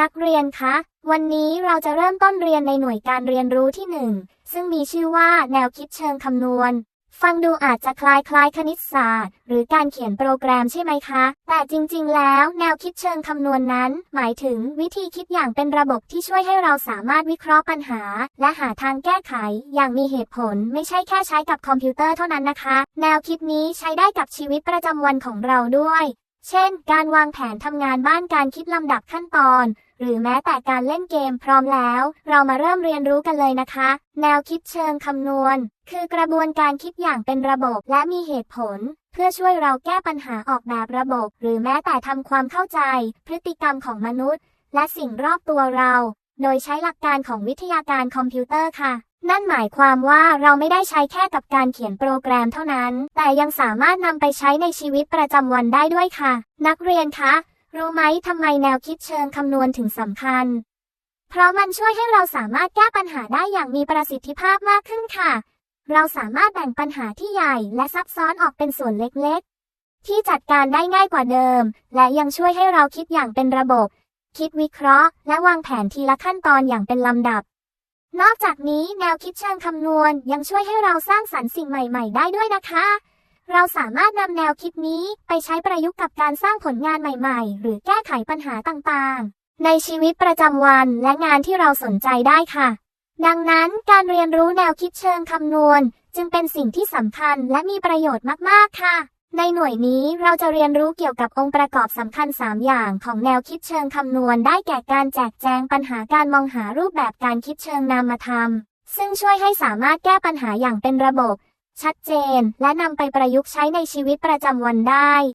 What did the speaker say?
นักเรียนคะ วันนี้เราจะเริ่มต้นเรียนในหน่วยการเรียนรู้ที่หนึ่งซึ่งมีชื่อว่าแนวคิดเชิงคำนวณ ฟังดูอาจจะคล้ายคล้ายคณิตศาสตร์ หรือการเขียนโปรแกรมใช่ไหมคะ แต่จริง ๆ แล้วแนวคิดเชิงคำนวณนั้น หมายถึงวิธีคิดอย่างเป็นระบบที่ช่วยให้เราสามารถวิเคราะห์ปัญหา และหาทางแก้ไข อย่างมีเหตุผล ไม่ใช่แค่ใช้กับคอมพิวเตอร์เท่านั้นนะคะ แนวคิดนี้ใช้ได้กับชีวิตประจำวันของเราด้วย เช่น การวางแผนทำงานบ้านการคิดลำดับขั้นตอน หรือแม้แต่การเล่นเกมพร้อมแล้ว เรามาเริ่มเรียนรู้กันเลยนะคะ แนวคิดเชิงคำนวณ คือกระบวนการคิดอย่างเป็นระบบและมีเหตุผล เพื่อช่วยเราแก้ปัญหาออกแบบระบบ หรือแม้แต่ทำความเข้าใจ พฤติกรรมของมนุษย์ และสิ่งรอบตัวเรา โดยใช้หลักการของวิทยาการคอมพิวเตอร์ค่ะ นั่นหมายความว่าเราไม่ได้ใช้แค่กับการเขียนโปรแกรมเท่านั้น แต่ยังสามารถนำไปใช้ในชีวิตประจำวันได้ด้วยค่ะ นักเรียนคะ รู้ไหมทำไมแนวคิดเชิงคำนวณถึงสำคัญ เพราะมันช่วยให้เราสามารถแก้ปัญหาได้อย่างมีประสิทธิภาพมากขึ้นค่ะ เราสามารถแบ่งปัญหาที่ใหญ่และซับซ้อนออกเป็นส่วนเล็กๆ ที่จัดการได้ง่ายกว่าเดิม และยังช่วยให้เราคิดอย่างเป็นระบบ คิดวิเคราะห์ และวางแผนทีละขั้นตอนอย่างเป็นลำดับ นอกจากนี้แนวคิดเชิงคำนวณยังช่วยให้เราสร้างสรรค์สิ่งใหม่ ๆ ได้ด้วยนะคะ เราสามารถนำแนวคิดนี้ไปใช้ประยุกต์กับการสร้างผลงานใหม่ ๆ หรือแก้ไขปัญหาต่างๆ ในชีวิตประจำวันและงานที่เราสนใจได้ค่ะ ดังนั้นการเรียนรู้แนวคิดเชิงคำนวณ จึงเป็นสิ่งที่สำคัญและมีประโยชน์มากๆค่ะ ในหน่วยนี้เราจะเรียนรู้เกี่ยวกับองค์ประกอบสำคัญ 3 อย่างของแนวคิดเชิงคำนวณได้แก่การแจกแจงปัญหาการมองหารูปแบบการคิดเชิงนามธรรม ซึ่งช่วยให้สามารถแก้ปัญหาอย่างเป็นระบบ ชัดเจน และนำไปประยุกต์ใช้ในชีวิตประจำวันได้